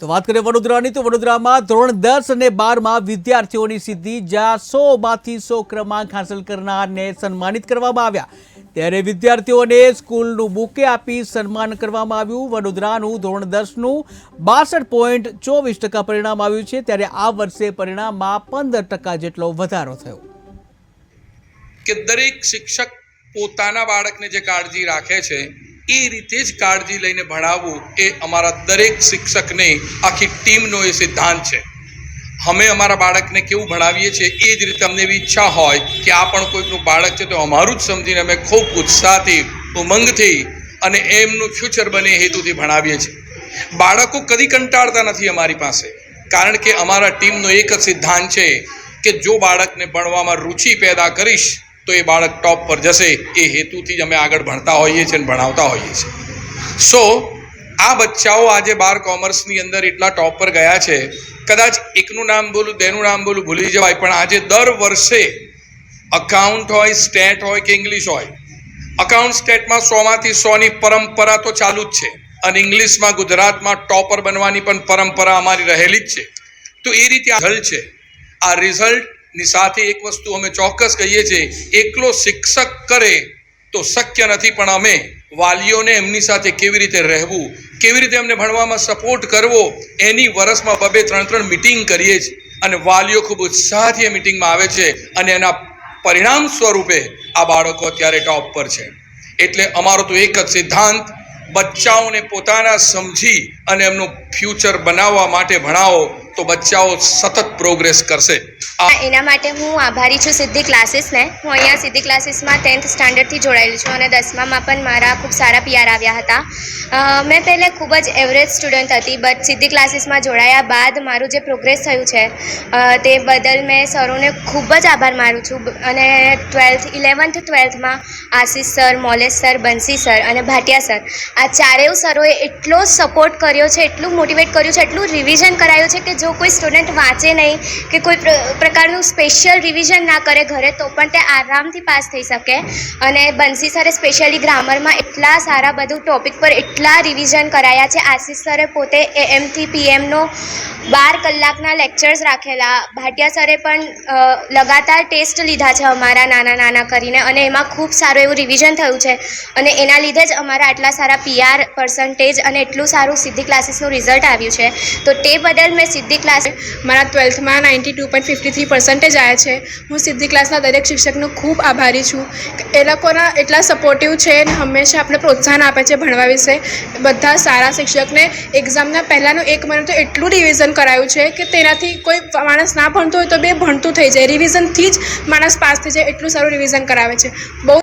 તો વાત કરીએ વડોદરાની, તો વડોદરામાં ધોરણ દસ અને બારમાં વિદ્યાર્થીઓની સિદ્ધિ જ્યાં સોમાંથી સો ક્રમાંક હાંસલ કરનારને સન્માનિત કરવામાં આવ્યા. ત્યારે વિદ્યાર્થીઓને સ્કૂલનું બુકે આપી સન્માન કરવામાં આવ્યું. વડોદરાનું ધોરણ દસનું બાસઠ પોઈન્ટ ચોવીસ ટકા પરિણામ આવ્યું છે. ત્યારે આ વર્ષે પરિણામમાં પંદર ટકા જેટલો વધારો થયો. કે દરેક શિક્ષક પોતાના બાળકને જે કાળજી રાખે છે એ રીતે જ કાળજી લઈને ભણાવવું એ અમારા દરેક શિક્ષકને આખી ટીમનો એ સિદ્ધાંત છે. અમે અમારા બાળકને કેવું ભણાવીએ છીએ એ જ રીતે અમને એવી ઈચ્છા હોય કે આ પણ કોઈકનું બાળક છે તો અમારું જ સમજીને અમે ખૂબ ઉત્સાહથી, ઉમંગથી અને એમનું ફ્યુચર બને હેતુથી ભણાવીએ છીએ. બાળકો કદી કંટાળતા નથી અમારી પાસે. કારણ કે અમારા ટીમનો એક જ સિદ્ધાંત છે કે જો બાળકને ભણવામાં રુચિ પેદા કરીશ તો એ બાળક ટોપ પર જશે, એ હેતુથી જ અમે આગળ ભણતા હોઈએ છીએ અને ભણાવતા હોઈએ છીએ. સો આ બચ્ચાઓ આજે બાર કોમર્સની અંદર એટલા ટોપ પર ગયા છે, કદાચ એકનું નામ બોલું તેનું નામ બોલું ભૂલી જવાય, પણ આજે દર વર્ષે અકાઉન્ટ હોય સ્ટેટ હોય કે ઇંગ્લિશ હોય અકાઉન્ટ સ્ટેટમાં સોમાંથી સોની પરંપરા તો ચાલુ જ છે અને ઇંગ્લિશમાં ગુજરાતમાં ટોપર બનવાની પણ પરંપરા અમારી રહેલી જ છે. તો એ રીતે આ રિઝલ્ટ છે. આ રિઝલ્ટની સાથે એક વસ્તુ અમે ચોક્કસ કહીએ છીએ, એકલો શિક્ષક કરે તો શક્ય નથી, પણ અમે વાલીઓને એમની સાથે કેવી રીતે રહેવું, કેવી રીતે એમને ભણવામાં સપોર્ટ કરવો, એની વર્ષમાં બબે ત્રણ ત્રણ મિટિંગ કરીએ છીએ. અને વાલીઓ ખૂબ ઉત્સાહથી એ મિટિંગમાં આવે છે અને એના પરિણામ સ્વરૂપે આ બાળકો અત્યારે ટોપ પર છે. એટલે અમારો તો એક જ સિદ્ધાંત, બચ્ચાઓને પોતાના સમજી અને એમનું ફ્યુચર બનાવવા માટે ભણાવો તો બચ્ચાઓ સતત પ્રોગ્રેસ કરશે. એના માટે હું આભારી છું સિદ્ધિ ક્લાસીસને હું અહીંયા સિદ્ધિ ક્લાસીસમાં ટેન્થ સ્ટાન્ડર્ડથી જોડાયેલી છું અને દસમામાં પણ મારા ખૂબ સારા પીઆર આવ્યા હતા. મેં પહેલે ખૂબ જ એવરેજ સ્ટુડન્ટ હતી બટ સિદ્ધિ ક્લાસીસમાં જોડાયા બાદ મારું જે પ્રોગ્રેસ થયું છે તે બદલ મેં સરોને ખૂબ જ આભાર માનું છું. અને ટ્વેલ્થ ઇલેવન્થ ટ્વેલ્થમાં Ashish sir Molesh sir Bansi sir અને ભાટિયા સર આ ચારેય સરોએ એટલો સપોર્ટ કર્યો છે, એટલું મોટિવેટ કર્યું છે, એટલું રિવિઝન કરાયું છે કે જો કોઈ સ્ટુડન્ટ વાંચે નહીં કે કોઈ પ્ર- પ્રકારનું સ્પેશિયલ રિવિઝન ના કરે ઘરે, તો પણ તે આરામથી પાસ થઈ શકે. અને બંસી સરે સ્પેશિયલી ગ્રામરમાં એટલા સારા બધું ટોપિક પર એટલા રિવિઝન કરાયા છે. આશીષ સરે પોતે એએમથી પીએમનો બાર કલાકના લેક્ચર્સ રાખેલા. ભાટિયા સરે પણ લગાતાર ટેસ્ટ લીધા છે અમારા નાના નાના કરીને અને એમાં ખૂબ સારું એવું રિવિઝન થયું છે. અને એના લીધે જ અમારા આટલા સારા પીઆર પર્સન્ટેજ અને એટલું સારું સિદ્ધિ ક્લાસીસનું રિઝલ્ટ આવ્યું છે. તો તે બદલ મેં સિદ્ધિ ક્લાસ મારા ટ્વેલ્થમાં ninety two point fifty three percentage આવ્યા છે. હું સિદ્ધિ ક્લાસના દરેક શિક્ષકનો ખૂબ આભારી છું. એ લોકોના એટલા સપોર્ટિવ છે અને હંમેશા આપણે પ્રોત્સાહન આપે છે ભણવા વિશે. બધા સારા શિક્ષકને એક્ઝામના પહેલાંનું એક મહિનો તો એટલું રિવિઝન કરાયું છે કે તેનાથી કોઈ માણસ ના ભણતો હોય તો બે ભણતું થઈ જાય. રિવિઝનથી જ માણસ પાસ થઈ જાય. એટલું સારું રિવિઝન કરાવે છે. બહુ